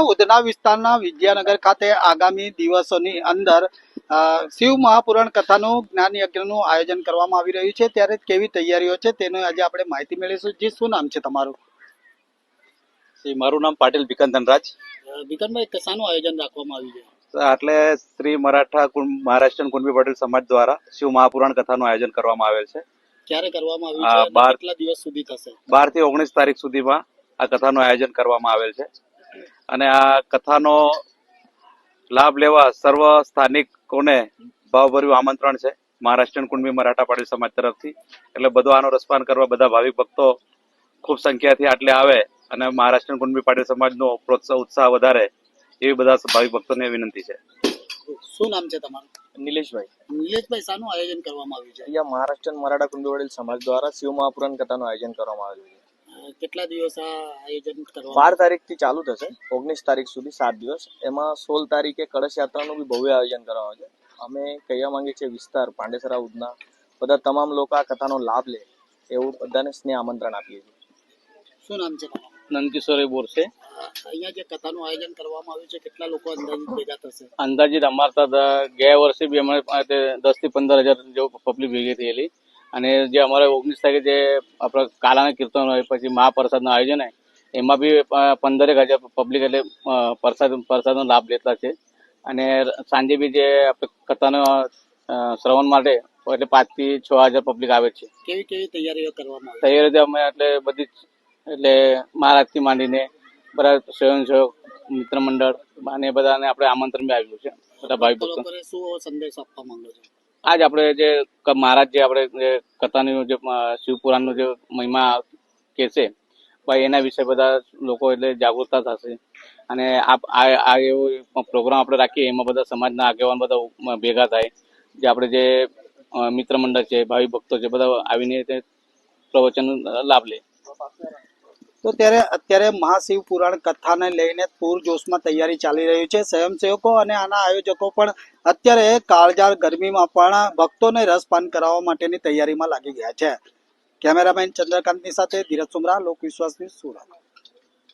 ઉધના વિસ્તારના વિદ્યાનગર ખાતે આગામી દિવસોની અંદર શિવ મહાપુરાણ કથાનું જ્ઞાન યજ્ઞનું આયોજન કરવામાં આવી રહ્યું છે. ત્યારે કેવી તૈયારીઓ છે તેની આજે આપણે માહિતી મેળવીશું. જી શું નામ છે તમારું? શ્રી મારું નામ પાટીલ ભીકન ધનરાજ. વિકનભાઈ કશાનું આયોજન રાખવામાં આવ્યું છે. એટલે શ્રી મરાઠા મહારાષ્ટ્ર મહારાષ્ટ્રીયન કુંડબી પટેલ સમાજ દ્વારા શિવ મહાપુરાણ કથાનું આયોજન કરવામાં આવેલ છે. ક્યારે કરવામાં આવ્યું છે બાર- દિવસ સુધી થશે? બારથી ઓગણીસ તારીખ સુધીમાં આ કથાનું આયોજન કરવામાં આવેલ છે. અને આ કથાનો લાભ લેવા સર્વ સ્થાનિકોને ભાવભર્યું આમંત્રણ છે? મહારાષ્ટ્રીયન કુંડમી મરાઠા પાટીલ સમાજ તરફથી. એટલે બધો આનો રસપાન કરવા બધા ભાવિક ભક્તો ખૂબ સંખ્યાથી આટલે આવે અને મહારાષ્ટ્રીયન કુંડબી પાટીલ સમાજનો પ્રોત્સાહ ઉત્સાહ વધારે એવી બધા ભાવિક ભક્તોને વિનંતી છે. શું નામ છે તમારું? નિલેશભાઈ. નિલેશભાઈ શાનું આયોજન કરવામાં આવ્યું છે? અહીંયા મહારાષ્ટ્ર મરાઠા કુંડી વડીલ સમાજ દ્વારા શિવ મહાપુરાણ કથાનું આયોજન કરવામાં આવ્યું છે. કેટલા દિવસ આ આયોજન કરવામાં બાર તારીખથી ચાલુ થશે. ઓગણીસ તારીખ સુધી સાત દિવસ. એમાં સોળ તારીખે કળશ યાત્રાનું બી ભવ્ય આયોજન કરવામાં આવે છે અમે કહેવા માંગીએ છીએ વિસ્તાર પાંડેસરા ઉધના બધા તમામ લોકો આ કથાનો લાભ લે એવું બધાને સ્નેહ આમંત્રણ આપીએ છીએ. શું નામ છે નંદકિશોર નંદકિશોરી બોરસે. અહીંયા જે કથાનું આયોજન કરવામાં આવ્યું છે કેટલા લોકો અંદાજિત ભેગા થશે? અંદાજિત અમારા ગયા વર્ષે બી અમારે દસથી પંદર હજાર જેવું પબ્લિક ભેગી થયેલી. અને જે અમારે ઓગણીસ તારીખે જે આપણે કાલાના કીર્તન હોય પછી મહાપ્રસાદનું આયોજન હોય એમાં બી પંદરેક હજાર પબ્લિક એટલે પ્રસાદ પ્રસાદનો લાભ લેતા છે. અને સાંજે બી જે આપણે કથાનો શ્રવણ માટે એટલે પાંચથી છ હજાર પબ્લિક આવે છે. કેવી કેવી તૈયારીઓ કરવામાં આવી તૈયારી અમે એટલે બધી એટલે મહારાજથી માંડીને બધા સ્વયંસેવક મિત્ર મંડળ અને બધાને આપણે આમંત્રણ બી આવ્યું છે બધા ભાઈ ભક્તો. શું સંદેશ આપવા માંગો છો? આજ આપણે જે મહારાજ જે આપણે જે કથાનું જે શિવપુરાણનો જે મહિમા કહેશે ભાઈ એના વિશે બધા લોકો એટલે જાગૃતતા થશે. અને આ, આ- એવો પ્રોગ્રામ આપણે રાખીએ, એમાં બધા સમાજના આગેવાન બધા ભેગા થાય. જે આપણે જે મિત્ર મંડળ છે, ભાવિ ભક્તો છે, બધા આવીને પ્રવચન લાભ લે. તો ત્યારે અત્યારે મહાશિવ પુરાણ કથાને લઈને પૂરજોશમાં તૈયારી ચાલી રહી છે. સ્વયંસેવકો અને આના આયોજકો પણ અત્યારે કાળજાળ ગરમીમાં પણ ભક્તોને રસપાન કરાવવા માટેની તૈયારીમાં લાગી ગયા છે. કેમેરામેન ચંદ્રકાંતની સાથે ધીરજ સુમરા લોક વિશ્વાસની સુરત.